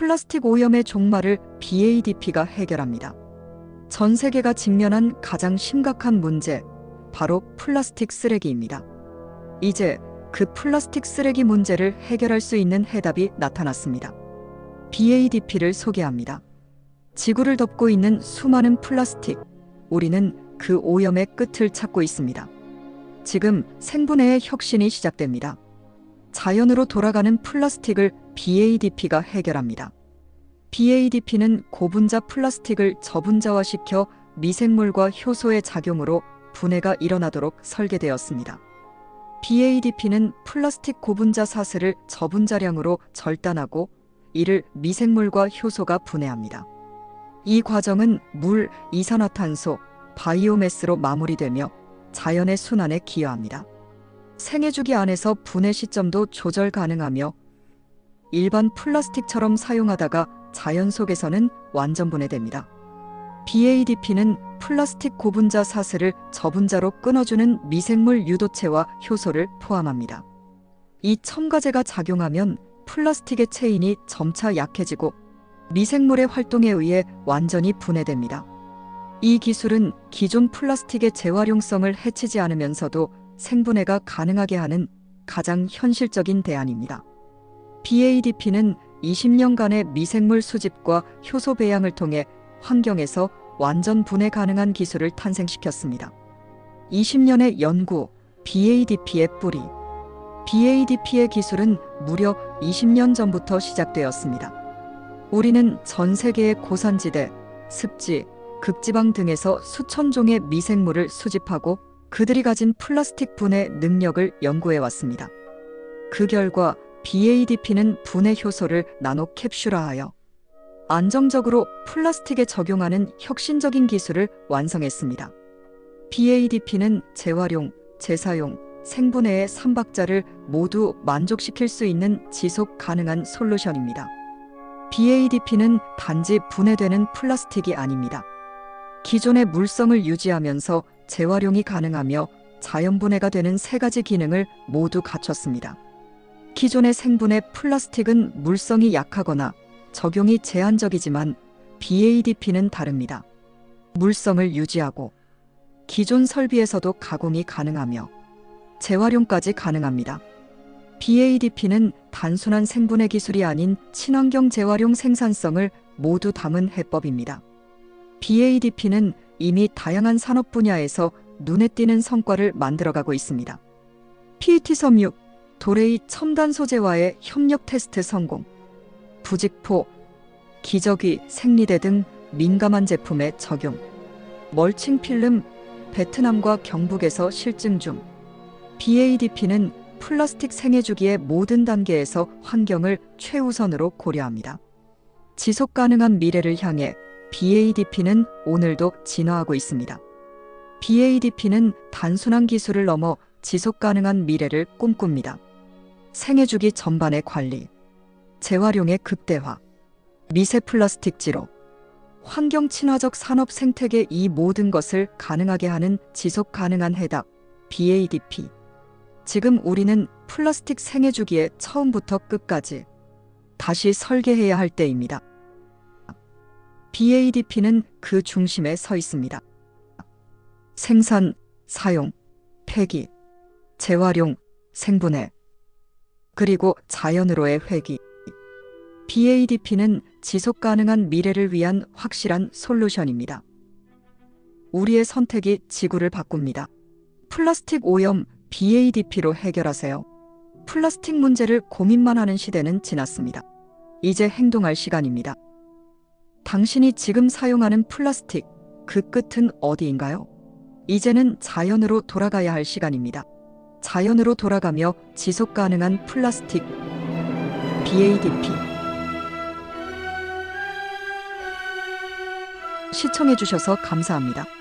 플라스틱 오염의 종말을 BADP가 해결합니다. 전 세계가 직면한 가장 심각한 문제, 바로 플라스틱 쓰레기입니다. 이제 그 플라스틱 쓰레기 문제를 해결할 수 있는 해답이 나타났습니다. BADP를 소개합니다. 지구를 덮고 있는 수많은 플라스틱, 우리는 그 오염의 끝을 찾고 있습니다. 지금 생분해의 혁신이 시작됩니다. 자연으로 돌아가는 플라스틱을 BADP가 해결합니다. BADP는 고분자 플라스틱을 저분자화시켜 미생물과 효소의 작용으로 분해가 일어나도록 설계되었습니다. BADP는 플라스틱 고분자 사슬을 저분자량으로 절단하고 이를 미생물과 효소가 분해합니다. 이 과정은 물, 이산화탄소, 바이오매스로 마무리되며 자연의 순환에 기여합니다. 생애주기 안에서 분해 시점도 조절 가능하며 일반 플라스틱처럼 사용하다가 자연 속에서는 완전 분해됩니다. BADP는 플라스틱 고분자 사슬을 저분자로 끊어주는 미생물 유도체와 효소를 포함합니다. 이 첨가제가 작용하면 플라스틱의 체인이 점차 약해지고 미생물의 활동에 의해 완전히 분해됩니다. 이 기술은 기존 플라스틱의 재활용성을 해치지 않으면서도 생분해가 가능하게 하는 가장 현실적인 대안입니다. BADP는 20년간의 미생물 수집과 효소 배양을 통해 환경에서 완전 분해 가능한 기술을 탄생시켰습니다. 20년의 연구, BADP의 뿌리. BADP의 기술은 무려 20년 전부터 시작되었습니다. 우리는 전 세계의 고산지대, 습지, 극지방 등에서 수천 종의 미생물을 수집하고 그들이 가진 플라스틱 분해 능력을 연구해 왔습니다. 그 결과 BADP는 분해 효소를 나노 캡슐화하여 안정적으로 플라스틱에 적용하는 혁신적인 기술을 완성했습니다. BADP는 재활용, 재사용, 생분해의 3박자를 모두 만족시킬 수 있는 지속 가능한 솔루션입니다. BADP는 단지 분해되는 플라스틱이 아닙니다. 기존의 물성을 유지하면서 재활용이 가능하며 자연분해가 되는 세 가지 기능을 모두 갖췄습니다. 기존의 생분해 플라스틱은 물성이 약하거나 적용이 제한적이지만 BADP는 다릅니다. 물성을 유지하고 기존 설비에서도 가공이 가능하며 재활용까지 가능합니다. BADP는 단순한 생분해 기술이 아닌 친환경 재활용 생산성을 모두 담은 해법입니다. BADP는 이미 다양한 산업 분야에서 눈에 띄는 성과를 만들어가고 있습니다. PET 섬유, 도레이 첨단 소재와의 협력 테스트 성공, 부직포, 기저귀, 생리대 등 민감한 제품에 적용, 멀칭 필름, 베트남과 경북에서 실증 중, BADP는 플라스틱 생애 주기의 모든 단계에서 환경을 최우선으로 고려합니다. 지속 가능한 미래를 향해 BADP는 오늘도 진화하고 있습니다. BADP는 단순한 기술을 넘어 지속 가능한 미래를 꿈꿉니다. 생애 주기 전반의 관리, 재활용의 극대화, 미세 플라스틱 지로, 환경 친화적 산업 생태계 이 모든 것을 가능하게 하는 지속 가능한 해답, BADP. 지금 우리는 플라스틱 생애 주기의 처음부터 끝까지 다시 설계해야 할 때입니다. BADP는 그 중심에 서 있습니다. 생산, 사용, 폐기, 재활용, 생분해, 그리고 자연으로의 회귀. BADP는 지속 가능한 미래를 위한 확실한 솔루션입니다. 우리의 선택이 지구를 바꿉니다. 플라스틱 오염 BADP로 해결하세요. 플라스틱 문제를 고민만 하는 시대는 지났습니다. 이제 행동할 시간입니다. 당신이 지금 사용하는 플라스틱, 그 끝은 어디인가요? 이제는 자연으로 돌아가야 할 시간입니다. 자연으로 돌아가며 지속 가능한 플라스틱 BADP 시청해주셔서 감사합니다.